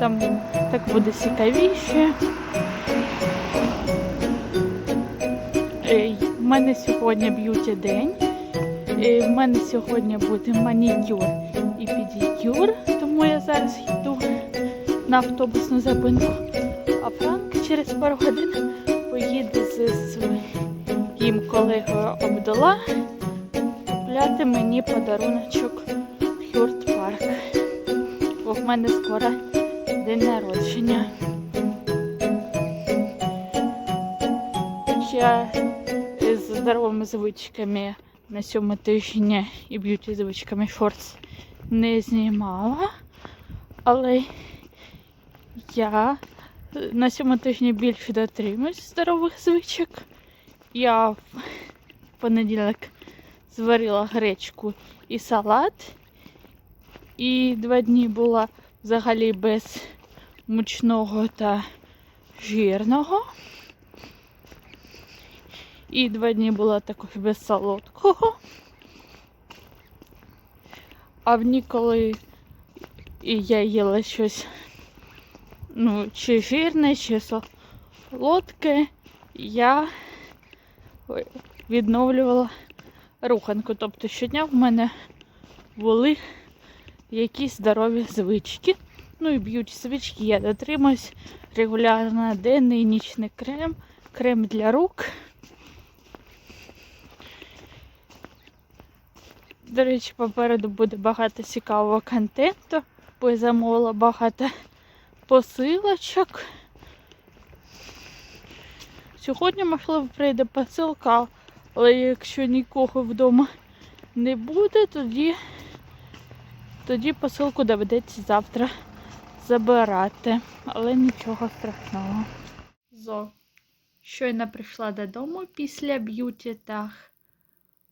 Там так буде цікавіше. Е, В мене сьогодні б'юті день. Е, В мене сьогодні буде манікюр і педикюр, тому я зараз йду на автобусну зупинку. А Франк через пару годин поїде з своїм колегою Абдула купляти мені подаруночок в Хюрт Парк. Бо в мене скоро день народження. Я з здоровими звичками на цьому тижні і б'юті звичками шортс не знімала, але я на цьому тижні більше дотримуюсь здорових звичок. Я в понеділок зварила гречку і салат. І два дні була взагалі без мучного та жирного. І два дні була також без солодкого. А в дні, коли я їла щось ну, чи жирне, чи солодке, я відновлювала руханку. Тобто щодня в мене були якісь здорові звички. Ну і б'юті звички я дотримуюсь регулярно денний нічний крем, крем для рук. До речі, попереду буде багато цікавого контенту, бо я замовила багато посилочок. Сьогодні, можливо, прийде посилка, але якщо нікого вдома не буде, тоді, тоді посилку доведеться завтра забирати. Але нічого страшного. Зо. Щойно прийшла додому після б'юті таг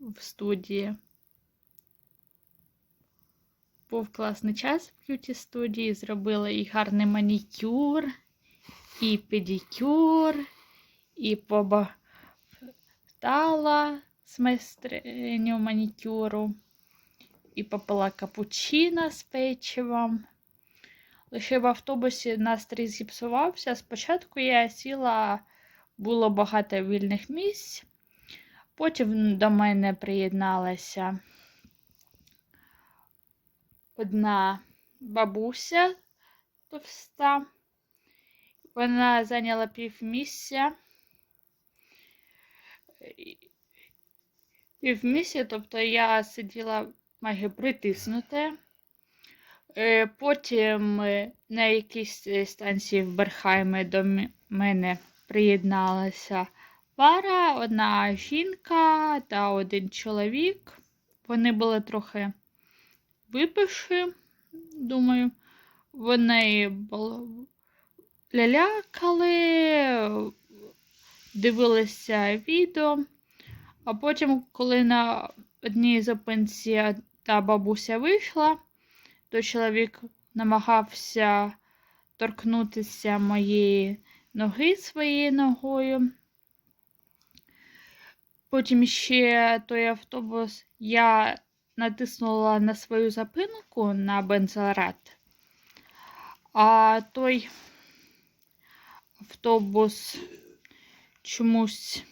в студії. Був класний час в б'юті студії. Зробила і гарний манікюр, і педикюр, і побавтала з майстриню манікюру, і попила капучино з печивом. Лише в автобусі настрій зіпсувався. Спочатку я сіла, було багато вільних місць. Потім до мене приєдналася одна бабуся товста. Вона зайняла півмісця. Півмісця, тобто я сиділа майже притиснута. Е, Потім е, на якійсь е, станції в Берхаймі до мене приєдналася пара, одна жінка та один чоловік. Вони були трохи випивши, думаю, вони лялякали, дивилися відео, а потім, коли на одній зупинці та бабуся вийшла, то чоловік намагався торкнутися моєї ноги своєю ногою. Потім ще той автобус я натиснула на свою запинку на бензорад, а той автобус чомусь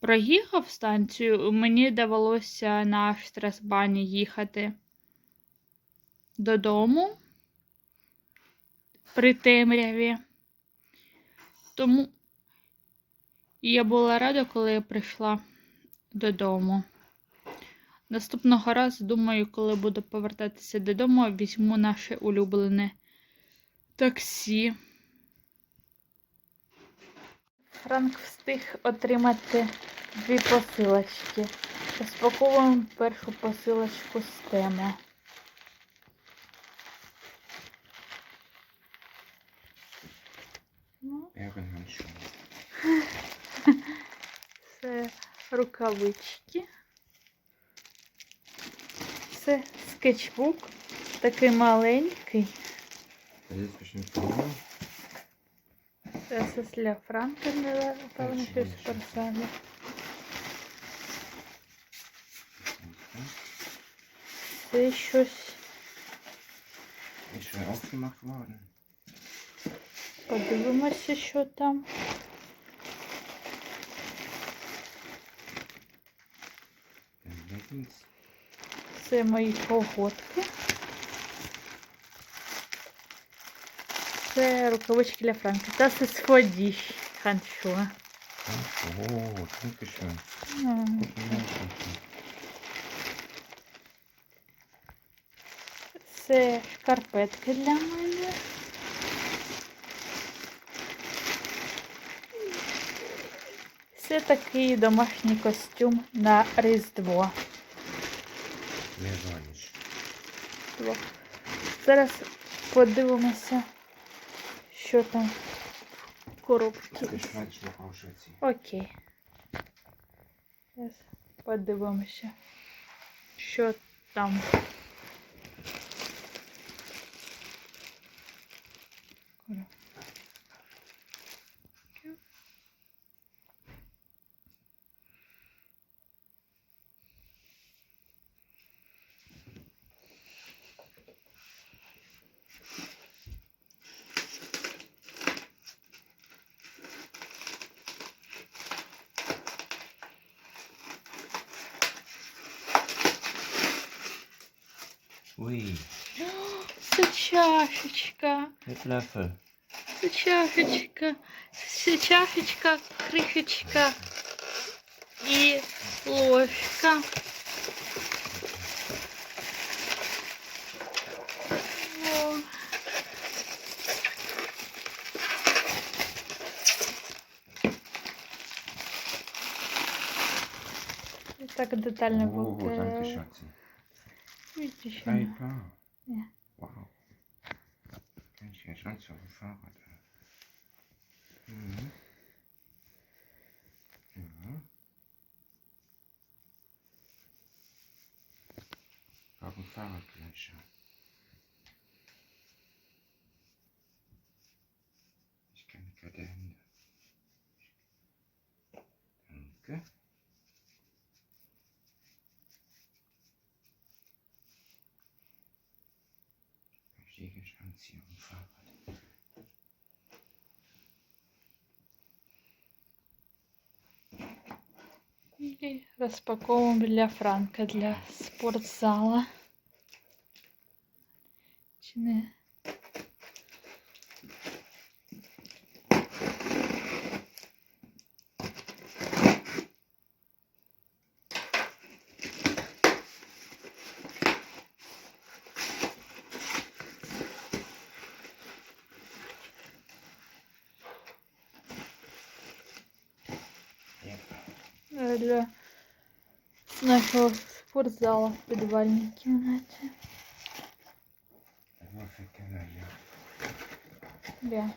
проїхав станцію, мені довелося на Штрасбані їхати додому при темряві. Тому я була рада, коли я прийшла додому. Наступного разу, думаю, коли буду повертатися додому, візьму наше улюблене таксі. Франк встиг отримати дві посилочки. Розпаковуємо першу посилочку з теми. Ну, Я виношу. Це рукавички. Це скетчбук такий маленький. Це все для Франка, напевно, щось спортзалі. Це щось. Aufgemacht worden. Подивимося, що там. Це мої колготки. Це рукавички для Франка. Та це сходіщ. Ханшо. О. Guten Morgen. Це шкарпетки для мене. Це такий домашній костюм на Різдво. Зараз подивимося, що там в коробці. Окей. Зараз подивимося, що там. Ui, Це чашечка. mit Löffel. Це чашечка. Це чашечка, кришечка і ложка. О. І Так детально Oh, danke, буде. fühlt sich Drei an. Paar. Ja. Wow. Kann ich ja schon so ein Fahrrad mhm. Ja. Ich habe ein Fahrrad gleich schon. Ich kenne gerade Hände. Fliegenschanzierung Fahrrad. І розпаковуємо для Франка для спортзала. Чи не? Ja. Е, Для нашого спортзала в підвальній кімнаті. Да.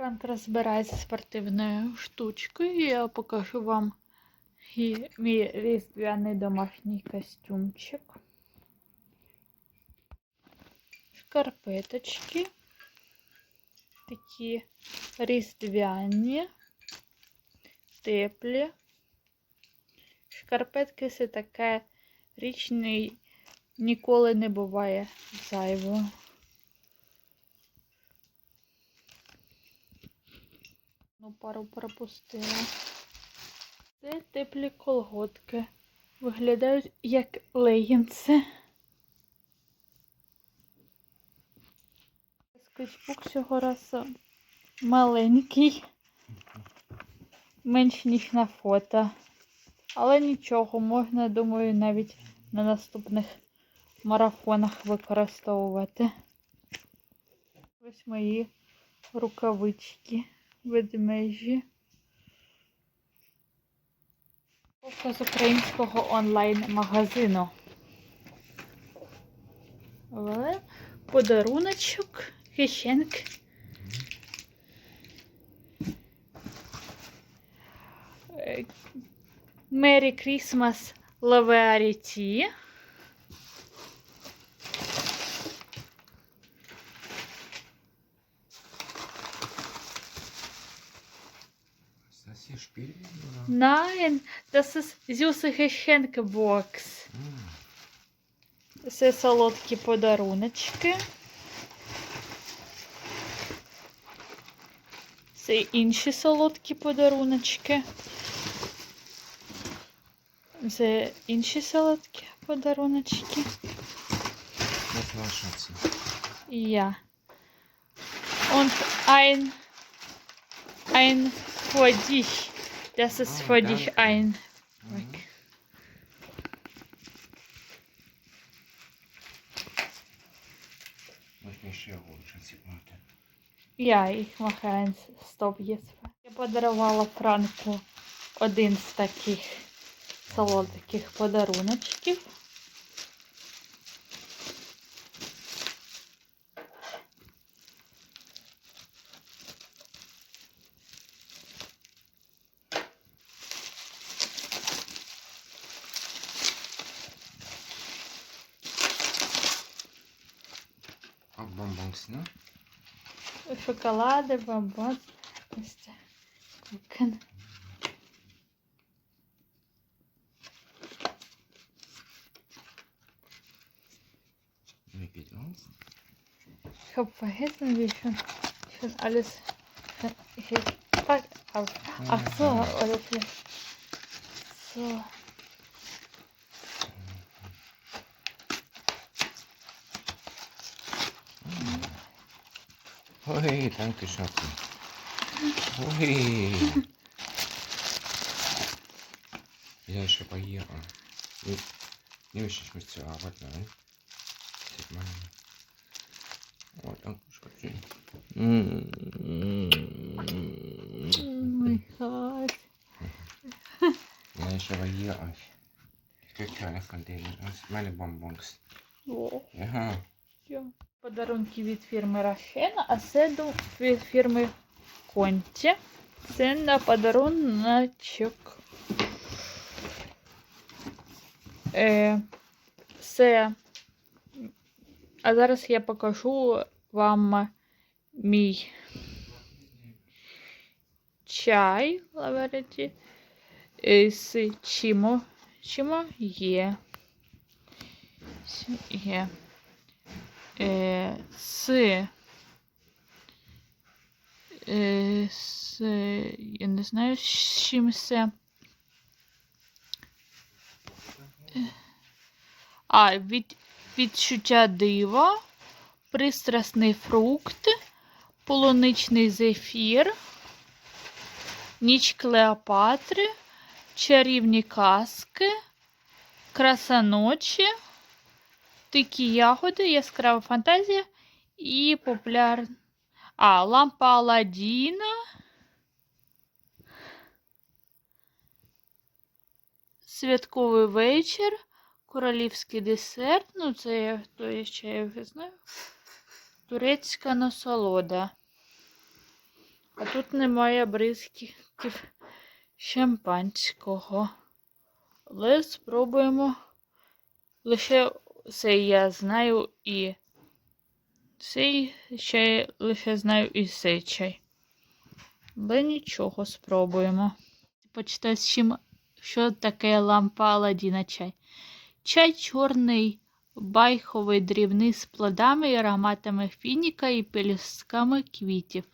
Франк розбирається спортивною штучкою. і Я покажу вам мій різдвяний домашній костюмчик. Шкарпеточки. Такі різдвяні, теплі. Шкарпетки все таке річний ніколи не буває зайвого. Ну, пару пропустила. Це теплі колготки Виглядають як легінси. Скетчбук цього разу маленький. Менш ніж на фото. Але нічого, можна, думаю, навіть на наступних марафонах використовувати. Ось мої рукавички ведмежі. Показ українського онлайн-магазину. Подаруночок, кишеньки. Е, Merry Christmas Лаверіті. Spiel? Oder? Nein, das ist süße Geschenкebox. Hm. Це солодкі подаруночки. Це інші солодкі подаруночки. Це інші солодкі подаруночки. Das war Schatzi. Ja. Und ein, ein für dich. Das ist Oh, für dich ein. Mhm. Warte. Я їх махаю стоп є. Я подарувала Франку один з таких солодких подаруночків. Шоколади, бомбон. Ось це. Кукен. Wie geht aus? Ich habe vergessen, wie schon, schon alles schon hier gepackt habe. Ach so, oder vielleicht. So. Hui, danke Schatzi. Hui. Ja, ich habe hier. Nee, nehme ich nicht mit zur Arbeit, nein. Sieht man. Oh, danke Schatzi. Oh mein Gott. Ja, ich habe hier euch. Ich krieg keine von denen. Das sind meine Bonbons. Oh. Ja. Ja. Подарунки від фірми Рафена, а це від фірми Конті. Це на подаруночок. Е, це. А зараз я покажу вам мій чай лавереті е, з чимо. Чимо є. Є. Е, з, е, з, я не знаю, з чим це. Е, А, від, відчуття дива, пристрасний фрукт, полуничний зефір, ніч Клеопатри, чарівні казки, краса ночі. Дикі ягоди, яскрава фантазія і популяр... А, лампа Аладдіна. Святковий вечір. Королівський десерт. Ну, це я то я ще вже знаю. Турецька насолода. А тут немає бризків шампанського. Але спробуємо лише це я знаю і цей ще лише знаю і цей чай. Але нічого, спробуємо. Почитаю, з чим, що таке лампа Аладдіна чай. Чай чорний, байховий, дрібний з плодами і ароматами фініка і пелюстками квітів.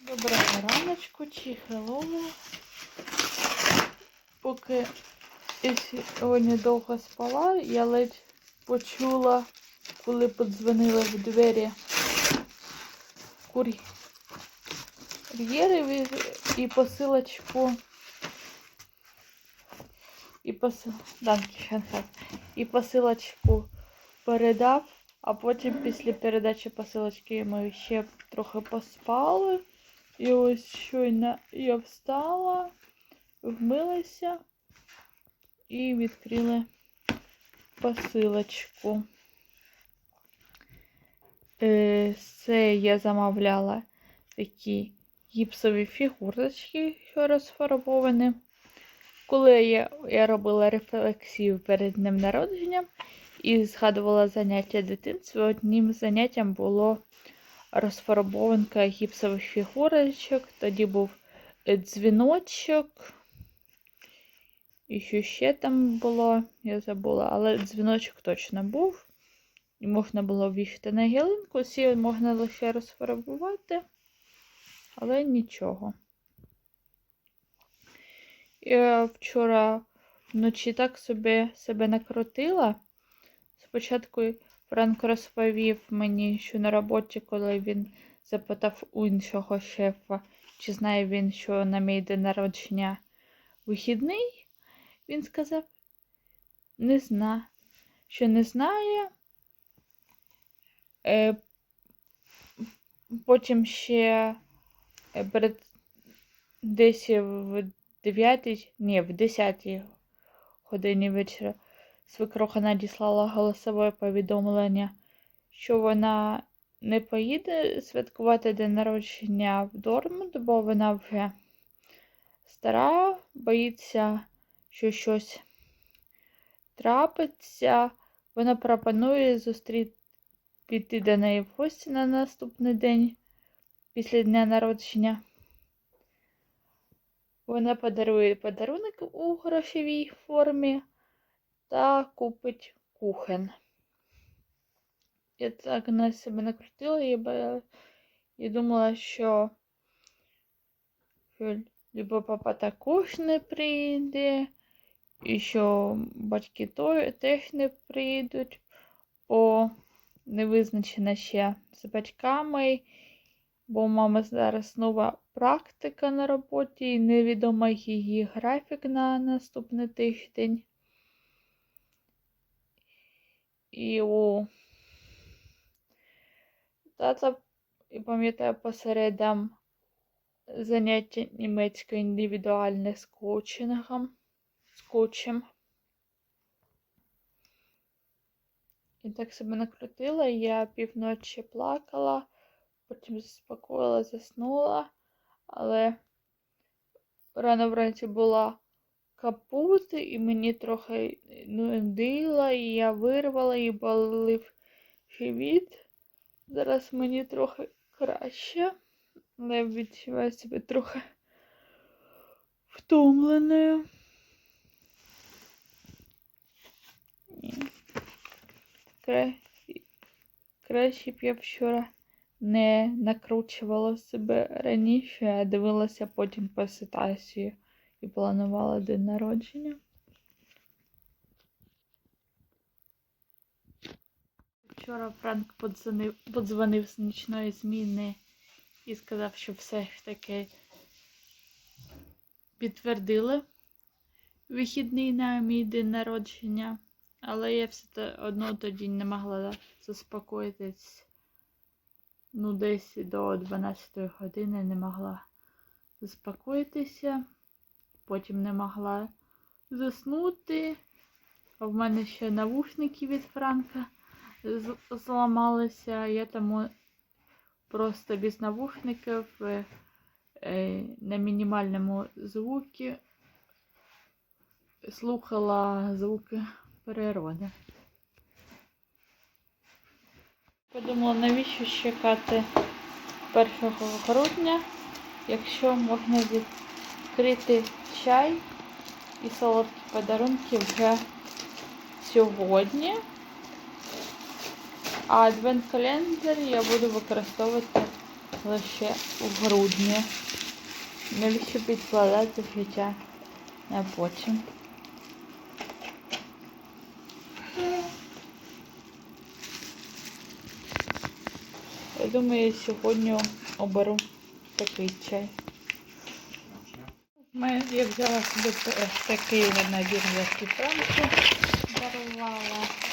Доброго раночку чи хеллоу. поки я сьогодні довго спала, я ледь почула, коли подзвонили в двері кур'єри і- посилочку. І посил... І посилочку передав, а потім після передачі посилочки ми ще трохи поспали. І ось щойно я встала, вмилася і відкрили посилочку. Е, Це я замовляла такі гіпсові фігурочки, що розфарбовані. Коли я, я робила рефлексію перед днем народження і згадувала заняття дитинства, одним заняттям було розфарбованка гіпсових фігурочок. Тоді був е, дзвіночок. І що ще там було, я забула, але дзвіночок точно був. І можна було вішати на гілинку, всі можна лише розфарбувати, але нічого. Я вчора вночі так собі себе накрутила. Спочатку Франк розповів мені, що на роботі, коли він запитав у іншого шефа, чи знає він, що на мій день народження вихідний, він сказав, не зна, що не знає. Е, потім ще е, перед десь в 9, ні, в 10 годині вечора свекруха надіслала голосове повідомлення, що вона не поїде святкувати день народження в Дормунд, бо вона вже стара, боїться, що щось трапиться. Вона пропонує зустріти піти до неї в гості на наступний день після дня народження. Вона подарує подарунок у грошовій формі та купить кухен. Я так на себе накрутила і, і думала, що, либо папа також не прийде, і що батьки теж не прийдуть, бо не визначена ще з батьками, бо у мами зараз нова практика на роботі і невідома її графік на наступний тиждень. І у тата, і пам'ятаю, посередам заняття німецької індивідуальне з коучингом, з коучем. І так себе накрутила, я півночі плакала, потім заспокоїла, заснула, але рано вранці була капут, і мені трохи нудило, і я вирвала і болив живіт. Зараз мені трохи краще, але відчуваю себе трохи втомленою. Ні. Кра... Краще б я вчора не накручувала себе раніше, а дивилася потім по ситуації і планувала день народження. Вчора Франк подзвонив, подзвонив з нічної зміни і сказав, що все ж таки підтвердили вихідний на мій день народження. Але я все одно тоді не могла заспокоїтись. Ну, десь до 12 години не могла заспокоїтися. Потім не могла заснути. А в мене ще навушники від Франка зламалися. Я тому просто без навушників е, е, на мінімальному звукі слухала звуки природи. Подумала, навіщо чекати 1 грудня, якщо можна відкрити чай і солодкі подарунки вже сьогодні. А адвент-календар я буду використовувати лише у грудні. Навіщо підкладати життя а потім. Думаю, сьогодні оберу такий чай. Я взяла собі такий набір для франку, дарувала.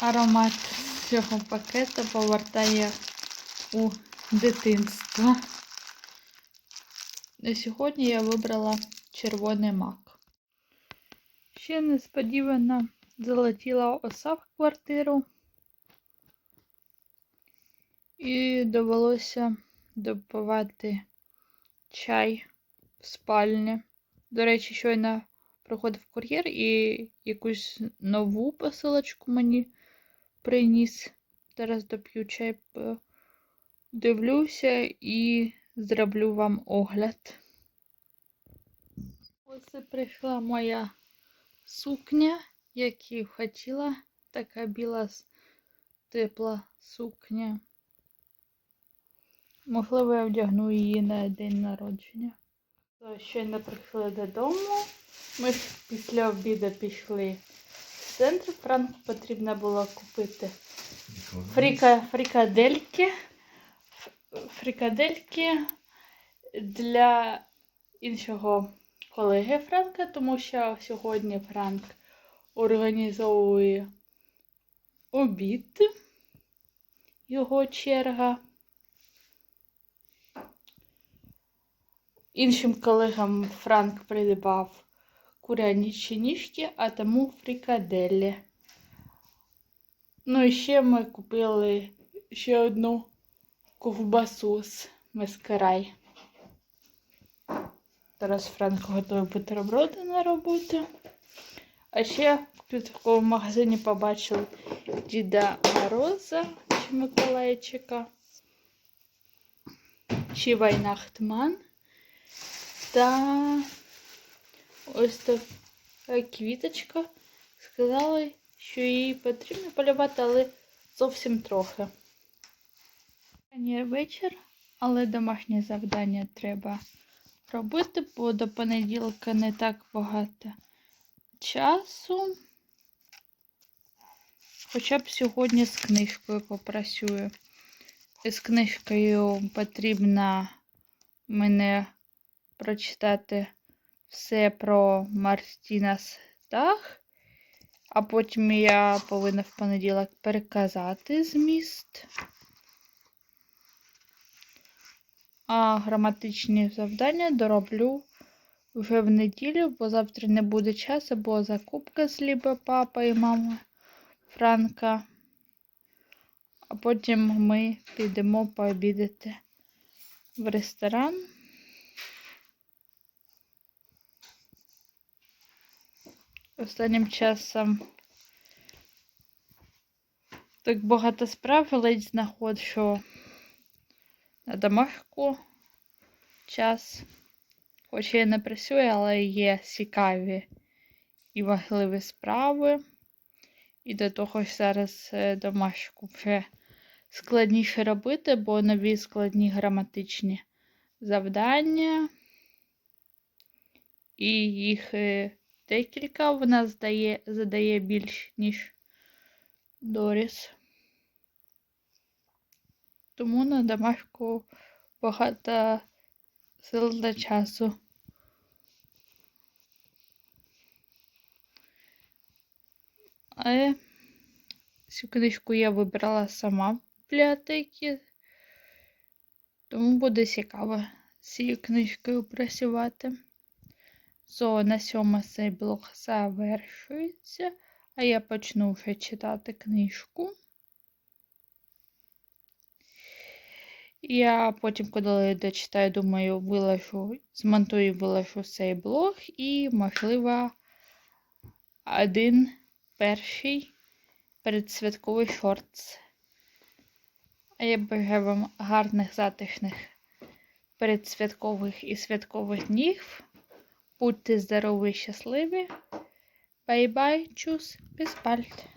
Аромат цього пакету повертає у дитинство. На сьогодні я вибрала червоний мак. Ще несподівано залетіла оса в квартиру. І довелося допивати чай в спальні. До речі, щойно приходив кур'єр і якусь нову посилочку мені приніс. Зараз доп'ю чай, дивлюся і зроблю вам огляд. Ось і прийшла моя сукня, яку хотіла. Така біла тепла сукня. Можливо, я вдягну її на день народження. То Щойно прийшли додому. Ми після обіду пішли в центр. Франку потрібно було купити фріка, фрикадельки. Ф- Фрикадельки для іншого колеги Франка, тому що сьогодні Франк організовує обід. Його черга. Іншим колегам Франк придбав курянічі ніжки, а тому фрикаделі. Ну і ще ми купили ще одну ковбасу з мескарай. Зараз Франк готує бутерброди на роботу. А ще в магазині побачили Діда Мороза чи Миколайчика. Чи Вайнахтман. Та ось така квіточка. Сказали, що її потрібно полювати, але зовсім трохи. Ранній вечір, але домашнє завдання треба робити, бо до понеділка не так багато часу. Хоча б сьогодні з книжкою попрацюю. З книжкою потрібно мене прочитати все про Мартіна Стах, а потім я повинна в понеділок переказати зміст. А граматичні завдання дороблю вже в неділю, бо завтра не буде часу, бо закупка з Ліби папа і мама Франка. А потім ми підемо пообідати в ресторан. Останнім часом так багато справ ледь знаходжу на домашку час. Хоч я не працюю, але є цікаві і важливі справи. І до того ж зараз е, домашку вже складніше робити, бо нові складні граматичні завдання. І їх е, декілька вона здає, задає більш, ніж Доріс. Тому на домашку багато сил та часу. Але цю книжку я вибрала сама в бібліотеці, тому буде цікаво з цією книжкою працювати. So, на цьому цей блог завершується, а я почну вже читати книжку. Я потім, коли дочитаю, думаю, виложу, змонтую і виложу цей блог і, можливо, один перший передсвятковий шортс. А я бажаю вам гарних затишних передсвяткових і святкових днів. Будьте здорові і щасливі. Бай-бай, чус, bald.